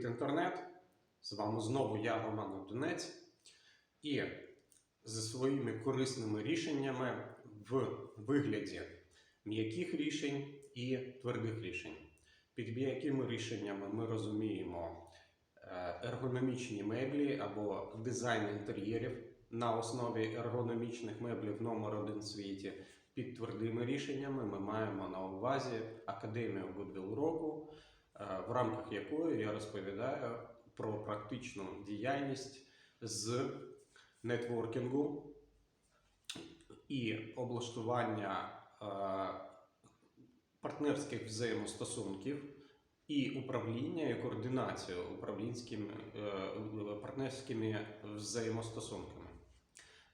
Привіт, інтернет! З вами знову я, Роман Донець, і зі своїми корисними рішеннями в вигляді м'яких рішень і твердих рішень. Під м'якими рішеннями ми розуміємо е, ергономічні меблі або дизайн інтер'єрів на основі ергономічних меблів номер один в світі. Під твердими рішеннями ми маємо на увазі Академію Goodwill року, в рамках якої я розповідаю про практичну діяльність з нетворкінгу і облаштування е, партнерських взаємостосунків і управління і координацію управлінськими е, партнерськими взаємостосунками.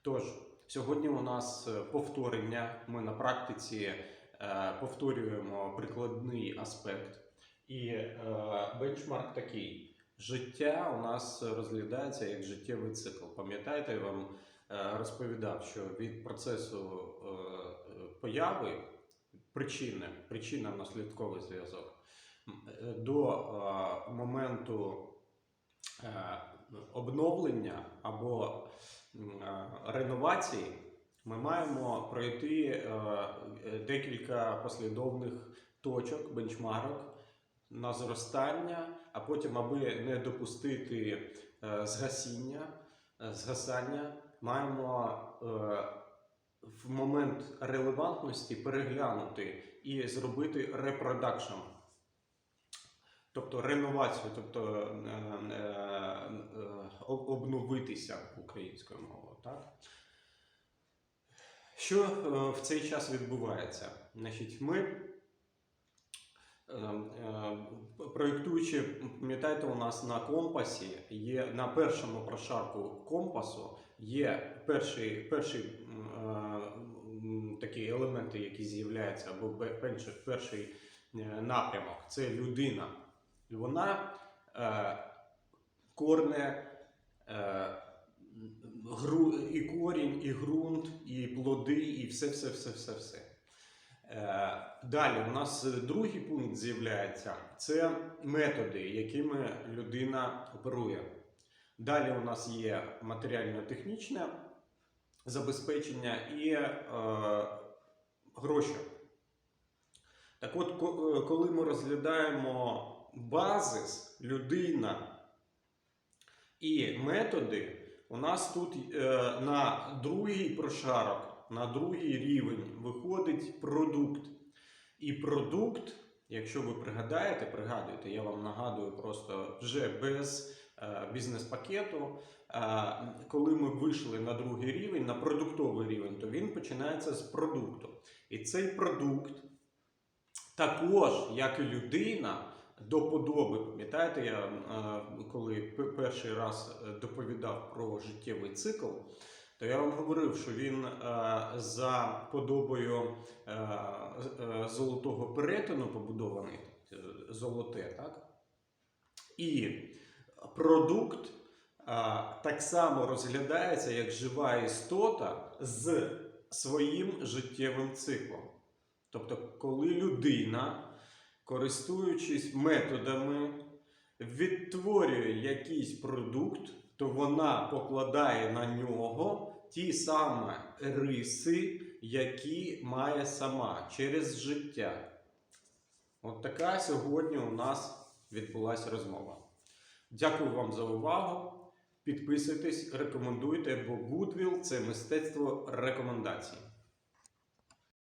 Тож, сьогодні у нас е, повторення. Ми на практиці е, повторюємо прикладний аспект. І е, бенчмарк такий: життя у нас розглядається як життєвий цикл. Пам'ятаєте, я вам е, розповідав, що від процесу е, появи причини, причинно-наслідковий зв'язок е, до моменту обновлення або реновації ми маємо пройти декілька послідовних точок, бенчмарок на зростання, а потім, аби не допустити е, згасіння, е, згасання, маємо е, в момент релевантності переглянути і зробити репродакшн. Тобто реновацію, тобто обновитися українською мовою. Так? Що в цей час відбувається? Значить, ми, проєктуючи, пам'ятаєте, у нас на компасі є на першому прошарку компасу є перший, перший е, такі елементи, які з'являються, або перший, перший е, напрямок це людина. Вона е, корне е, гру, і корінь, і ґрунт, і плоди, і все, все, все, все, все. Е, далі у нас другий пункт з'являється це методи, якими людина оперує. Далі у нас є матеріально-технічне забезпечення і е, гроші. Так от, е, коли ми розглядаємо базис, людина і методи, у нас тут е, на другий прошарок, на другий рівень виходить продукт. І продукт, якщо ви пригадаєте, пригадуєте, я вам нагадую просто вже без е, бізнес-пакету. е, коли ми вийшли на другий рівень, на продуктовий рівень, то він починається з продукту. І цей продукт також, як і людина, до подоби. Пам'ятаєте, я е, коли перший раз е, доповідав про життєвий цикл, то я вам говорив, що він е, за подобою е, е, золотого перетину побудований, е, золоте, так? І продукт е, так само розглядається як жива істота з своїм життєвим циклом. Тобто, коли людина, користуючись методами, відтворює якийсь продукт, то вона покладає на нього ті самі риси, які має сама через життя. От така сьогодні у нас відбулася розмова. Дякую вам за увагу. Підписуйтесь, рекомендуйте, бо Goodwill – це мистецтво рекомендацій.